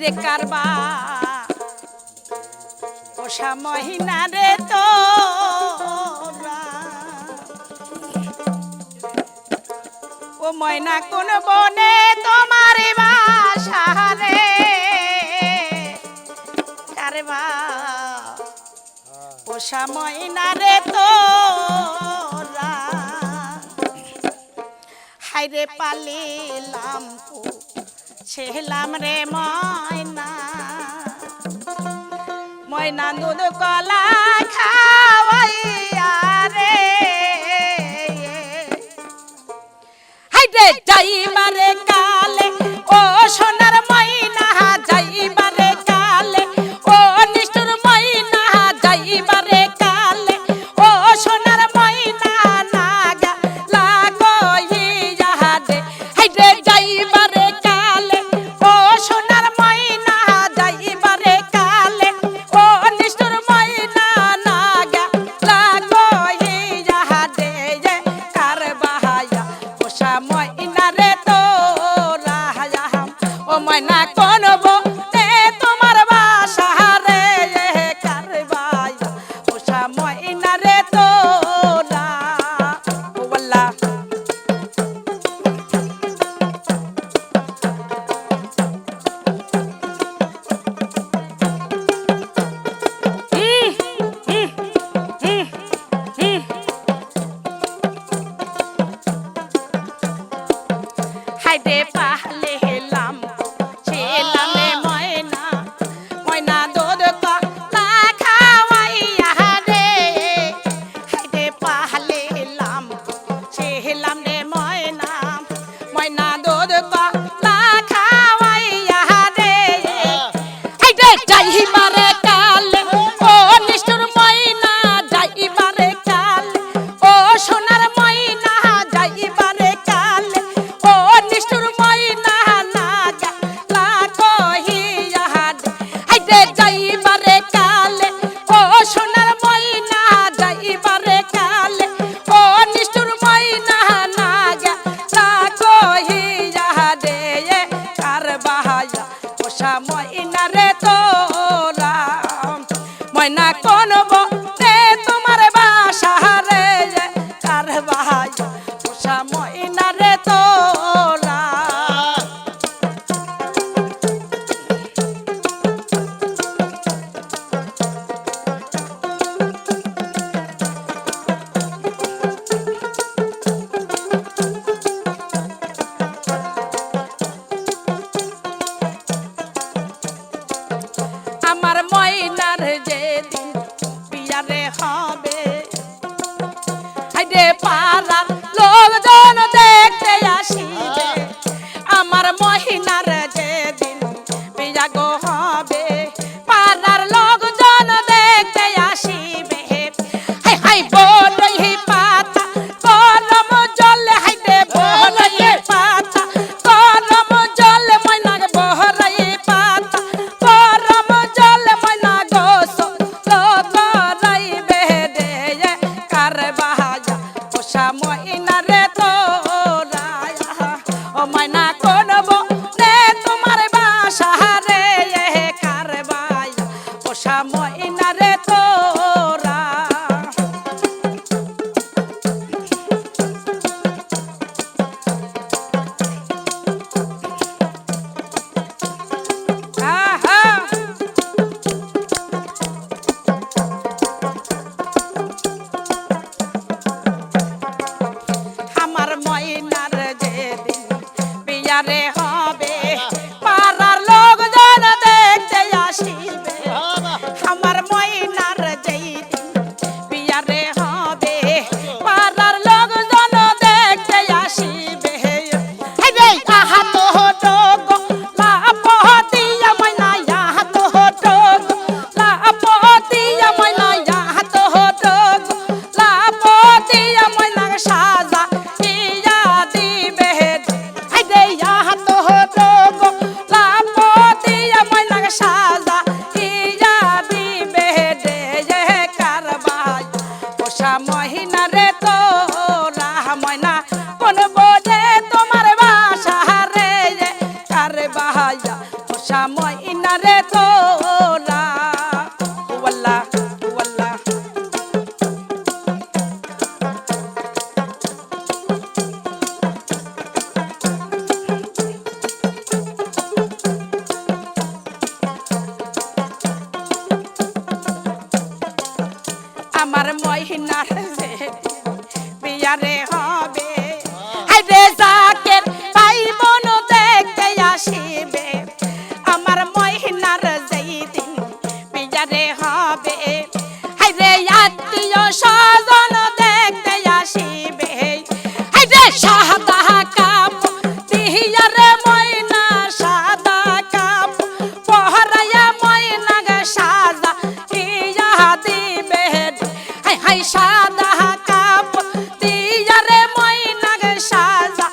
রে কারবা। ওষা মহিনা রে তো ও ময়না কোন বনে তোমার বাসা রে। কারবা। পোষা রে তো হাইরে পালিলাম ছিলাম রে ময়না। ময়না দুধ কলা খাওয়াইয়া রে। হাইডে যাই মারে কা I did. হবে আমার মহিনার বিয়ারে হবে হাইরে জাকের ভাই বোন দেখতে আসিবে হবে। হাইরে আত্মীয় স্বজন দেখতে আসিবে। হাইরে সাদা কাপ দিয়ারে ময়না, সাদা কাপ, পহরায়া ময়না গে সাজা ইয়া দিবে। হাই হাই, সাদা কাপ দিয়ারে ময়না গে সাজা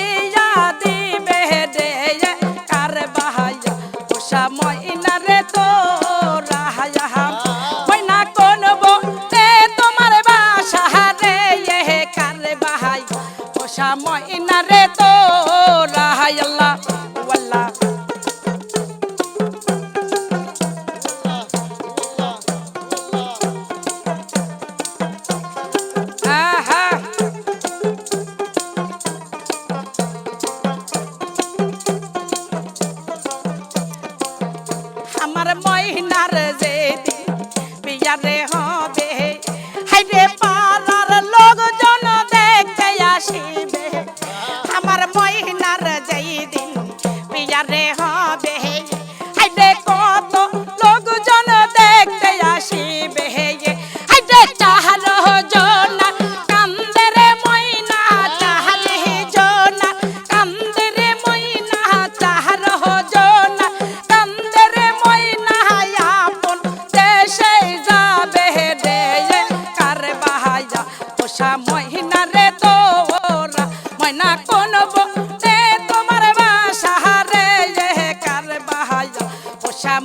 ইয়া দিবে। রে কার বাহায়া ওষা ময়না ওষা ময়না রে তো রাহাই আল্লাহ আহা বিয়ারে হবে। হাইরে কত লোকজন দেখতে আসিবে। হাইরে চাহার জনা কান্দরে ময়না, চাহারে জনা কান্দরে ময়না, চাহার জনা কান্দরে ময়না, আপন দেশে যাবে রে। কার বাহায়া, পোষা মহিনা রে তোরা, ময়না কোন